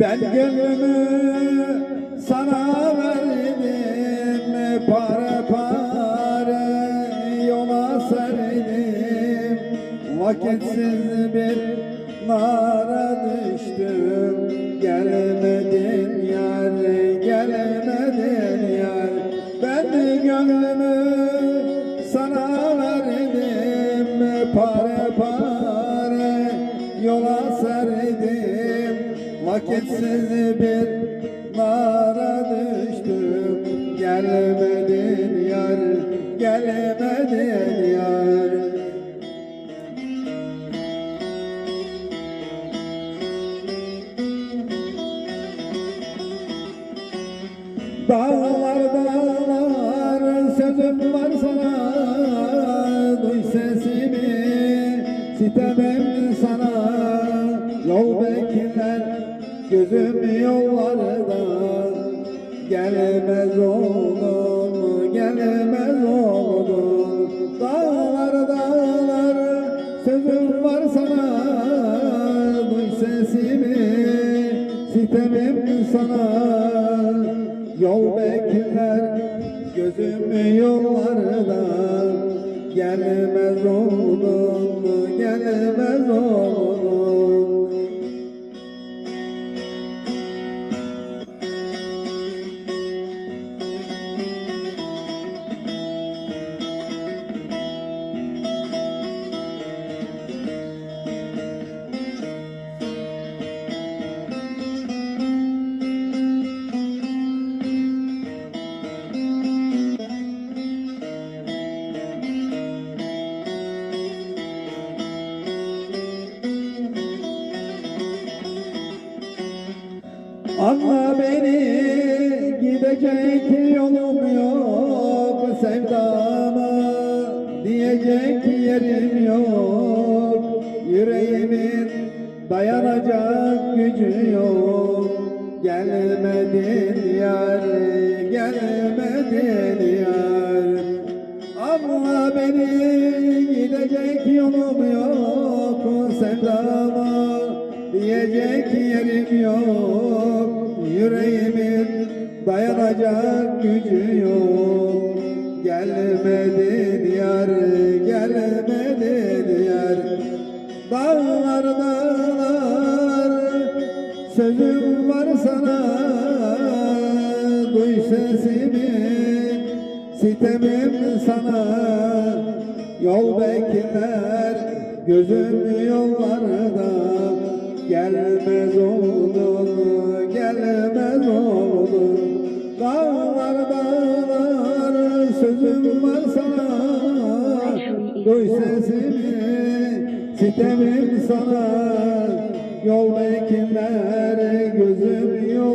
Ben gönlümü sana verdim. Pare pare yola serdim. Vakitsiz bir nara düştüm. Gelmedin yar, gelmedin yar. Ben gönlümü sana verdim. Pare pare yola serdim Vakitsiz bir nara düştüm. Gelmedin yar, gelmedin yar. Dağlar dağlar sözüm var sana. Duy sesimi sitemem gözüm yollarda Gelemez oldum gelemez oldum. Dağlar dağlar sözüm var sana. Duy sesimi sitemem sana. Yol bekler gözüm yollarda Gelmez oldum gelmez oldum Anla beni gidecek yolum yok sevdama diyecek yerim yok. Yüreğimin dayanacak gücü yok. Gelmedin yar gelmedin diyecek yerim yok yüreğimin dayanacak gücü yok. Gelmedin yar gelmedin yar dağlar dağlar sözüm var sana. Duy sesimi sitemim sana. Yol bekler gözüm yollarda Gelmez oldun, gelmez oldun Dağlar dağlar sözüm var sana. Duy sesimi sitemim sana. Yol bekler gözüm yollarda